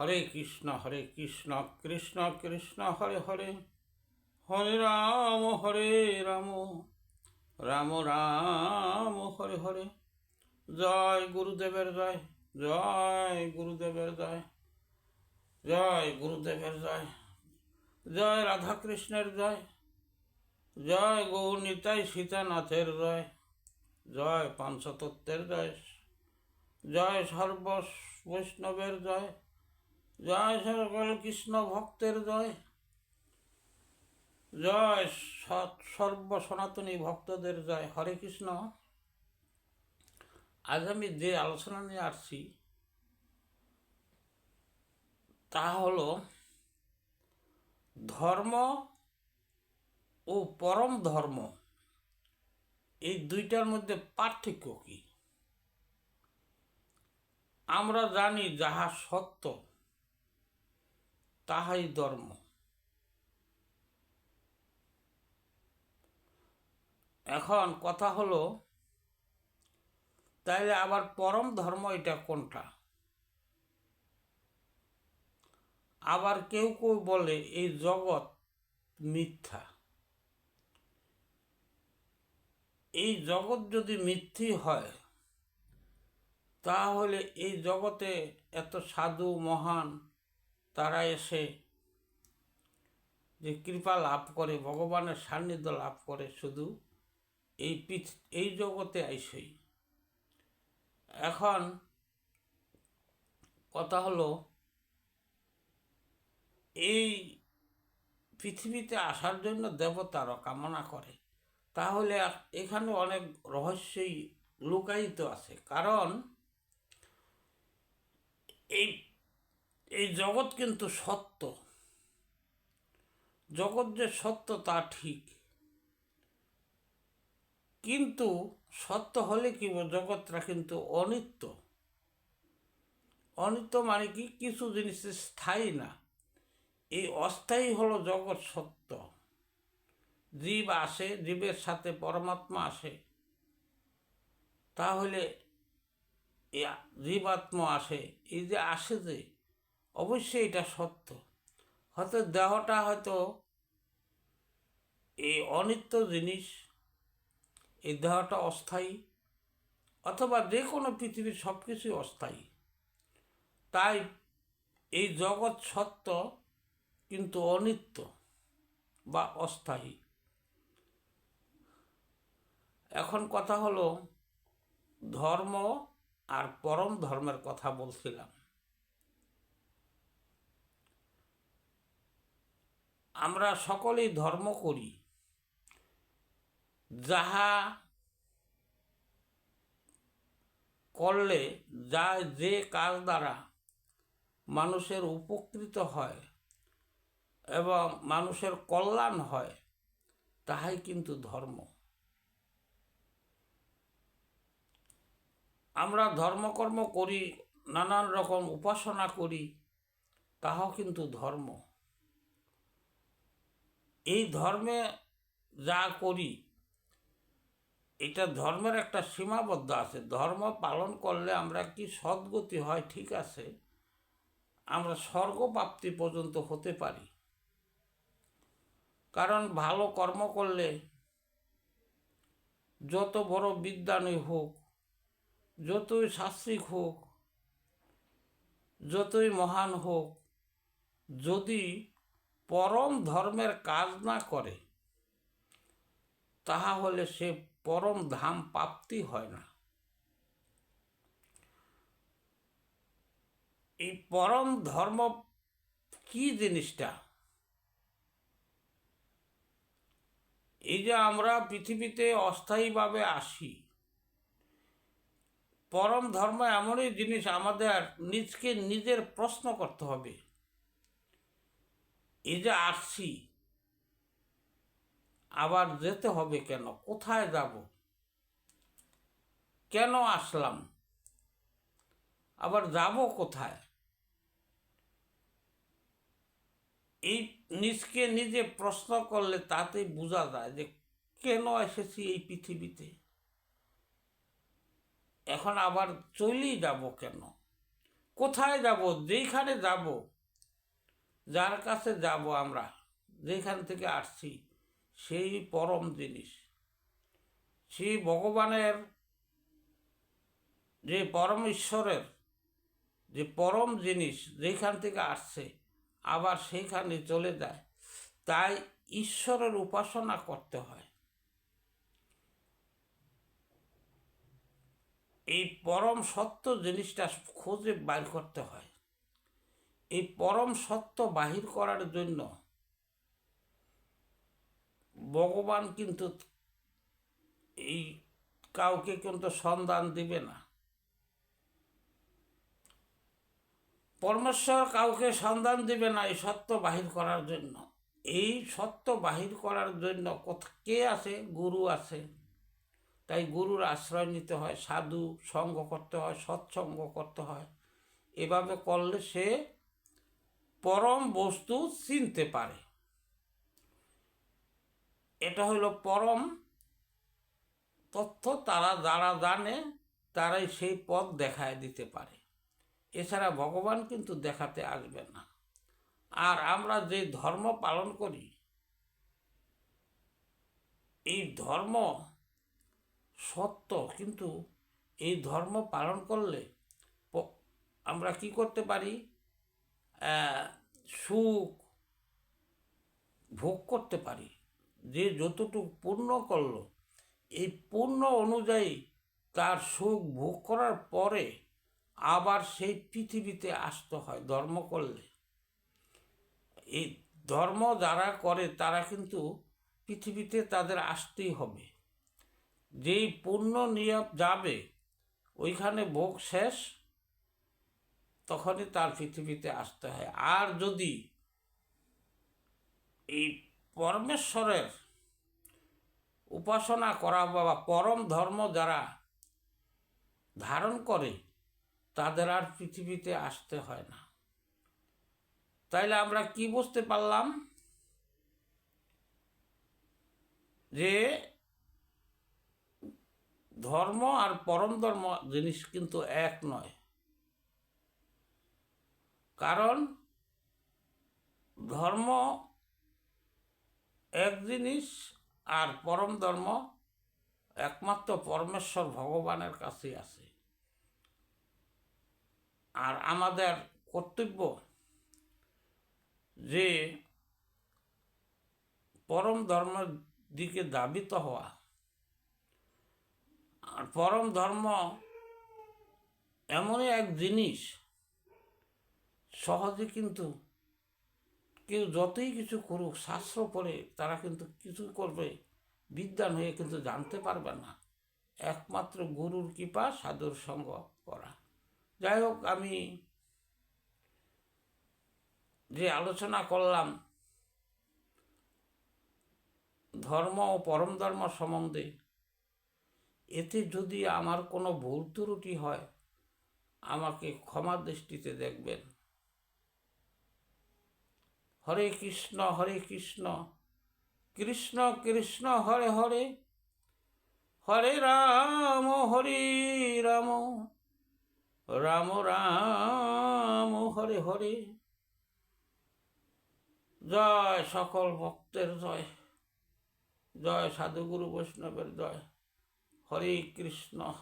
হরে কৃষ্ণ হরে কৃষ্ণ কৃষ্ণ কৃষ্ণ, হরে হরে। হরে রাম হরে রাম। রাম রাম, হরে হরে। জয় গুরুদেবের জয় জয় গুরুদেবের জয় জয় গুরুদেবের জয় জয় রাধাকৃষ্ণের জয় জয় গৌর নিতাই সীতানাথের জয় জয় পাঞ্চতত্ত্বের জয় জয় সর্ব বৈষ্ণবের জয় জয় সকল কৃষ্ণ ভক্তের জয়। জয় সর্ব সনাতনী ভক্তদের জয়। হরে কৃষ্ণ। আজ আমি যে আলোচনা নিয়ে আসছি, তা হল ধর্ম ও পরম ধর্ম। এই দুইটার মধ্যে পার্থক্য কি? আমরা জানি যাহা সত্য তাহাই ধর্ম। এখন কথা হলো, তাইলে আবার পরম ধর্ম এটা কোনটা? আবার কেউ কেউ বলে এই জগৎ মিথ্যা। এই জগৎ যদি মিথ্যি হয়, তাহলে এই জগতে এত সাধু, মহান তারা এসে যে কৃপা লাভ করে, ভগবানের সান্নিধ্য লাভ করে, শুধু এই পৃথ, এই জগতে আইসই। এখন কথা হলো, এই পৃথিবীতে আসার জন্য দেবতারও কামনা করে। তাহলে এখানে অনেক রহস্যই লুকায়িত আছে। কারণ এই এই জগৎ কিন্তু সত্য। জগৎ যে সত্য, তা ঠিক। কিন্তু সত্য হলে কি জগৎটা কিন্তু অনিত্য। অনিত্য মানে কি? কিছু জিনিস স্থায়ী না। এই অস্থায়ী হলো জগৎ সত্য। জীব আসে, জীবের সাথে পরমাত্মা আসে। তাহলে জীবাত্মা আসে। এই যে আসে যে অবশ্যই এটা সত্য। হয়তো দেহটা হয়তো এই অনিত্য জিনিস, এই দেহটা অস্থায়ী, অথবা যে কোনো পৃথিবীর সব কিছুই অস্থায়ী। তাই এই জগৎ সত্য কিন্তু অনিত্য বা অস্থায়ী। এখন কথা হলো ধর্ম আর পরম ধর্মের কথা বলছিলাম। আমরা সকলেই ধর্ম করি। যাহা করলে যা যে কাজ দ্বারা মানুষের উপকৃত হয় এবং মানুষের কল্যাণ হয়, তাহাই কিন্তু ধর্ম। আমরা ধর্মকর্ম করি, নানান রকম উপাসনা করি, তাহাও কিন্তু ধর্ম। এই ধর্মে যা করি, এটা ধর্মের একটা সীমাবদ্ধ আছে। ধর্ম পালন করলে আমরা কি সদ্গতি হয়, ঠিক আছে। আমরা স্বর্গপ্রাপ্তি পর্যন্ত হতে পারি। কারণ ভালো কর্ম করলে যত বড় বিদ্যানই হোক, যতই শাস্ত্রিক হোক, যতই মহান হোক, যদি পরম ধর্মের কাজ না করে তাহা হলে সে পরম ধাম প্রাপ্তি হয় না। এই পরম ধর্ম কি জিনিসটা? এই যে আমরা পৃথিবীতে অস্থায়ীভাবে আসি, পরম ধর্ম এমনই জিনিস আমাদের নিজকে নিজের প্রশ্ন করতে হবে। এই যে আসছি, আবার যেতে হবে কেন? কোথায় যাব? কেন আসলাম? আবার যাব কোথায়? এই নিজকে নিজে প্রশ্ন করলে তাতে বোঝা যায় যে কেন এসেছি এই পৃথিবীতে? এখন আবার চলেই যাব কেন? কোথায় যাব? যেইখানে যাব? যার কাছে যাব আমরা, যেখান থেকে আসছি, সেই পরম জিনিস। সেই ভগবানের যে পরম ঈশ্বরের যে পরম জিনিস যেখান থেকে আসছে, আবার সেইখানে চলে যায়। তাই ঈশ্বরের উপাসনা করতে হয়। এই পরম সত্য জিনিসটা খুঁজে বাইর করতে হয়। এই পরম সত্য বাহির করার জন্য ভগবান কিন্তু এই কাউকে কিন্তু সন্ধান দিবে না। পরমেশ্বর কাউকে সন্ধান দিবে না এই সত্য বাহির করার জন্য। এই সত্য বাহির করার জন্য কে আছে? গুরু আছে। তাই গুরুর আশ্রয় নিতে হয়, সাধু সঙ্গ করতে হয়, সৎসঙ্গ করতে হয়। এভাবে করলে সে পরম বস্তু চিনতে পারে। এটা হলো পরম তথ্য, তারা যারা জানে, তারাই সেই পথ দেখায় দিতে পারে। এছাড়া ভগবান কিন্তু দেখাতে আসবে না। আর আমরা যে ধর্ম পালন করি, এই ধর্ম সত্য, কিন্তু এই ধর্ম পালন করলে আমরা কি করতে পারি? সুখ ভোগ করতে পারি। যে যতটুকু পূর্ণ করল, এই পূর্ণ অনুযায়ী তার সুখ ভোগ করার পরে আবার সেই পৃথিবীতে আসতে হয় ধর্ম করলে। এই ধর্ম যারা করে তারা কিন্তু পৃথিবীতে তাদের আসতেই হবে। যেই পূর্ণ নিয়ে যাবে, ওইখানে ভোগ শেষ তখনই তার পৃথিবীতে আসতে হয়। আর যদি এই পরমেশ্বরের উপাসনা করা বা পরম ধর্ম যারা ধারণ করে, তাদের আর পৃথিবীতে আসতে হয় না। তাইলে আমরা কি বুঝতে পারলাম? যে ধর্ম আর পরম ধর্ম জিনিস কিন্তু এক নয়। কারণ ধর্ম এক জিনিস আর পরম ধর্ম একমাত্র পরমেশ্বর ভগবানের কাছে আছে। আর আমাদের কর্তব্য যে পরম ধর্মের দিকে দাবিত হওয়া। আর পরম ধর্ম এমনই এক জিনিস সহজে কিন্তু কেউ যতই কিছু করুক, শাস্ত্র পড়ে তারা কিন্তু কিছু করবে, বিদ্যান হয়ে কিন্তু জানতে পারবে না। একমাত্র গুরুর কৃপা, সাধুর সঙ্গ করা। যাই হোক, আমি যে আলোচনা করলাম, ধর্ম ও পরম ধর্ম সম্বন্ধে, এতে যদি আমার কোনো ভুল ত্রুটি হয়, আমাকে ক্ষমা দৃষ্টিতে দেখবেন। হরে কৃষ্ণ হরে কৃষ্ণ। কৃষ্ণ কৃষ্ণ, হরে হরে। হরে রাম হরে রাম। রাম রাম, হরে হরে। জয় সকল ভক্তের জয়। জয় সাধুগুরু বৈষ্ণবের জয়। হরে কৃষ্ণ।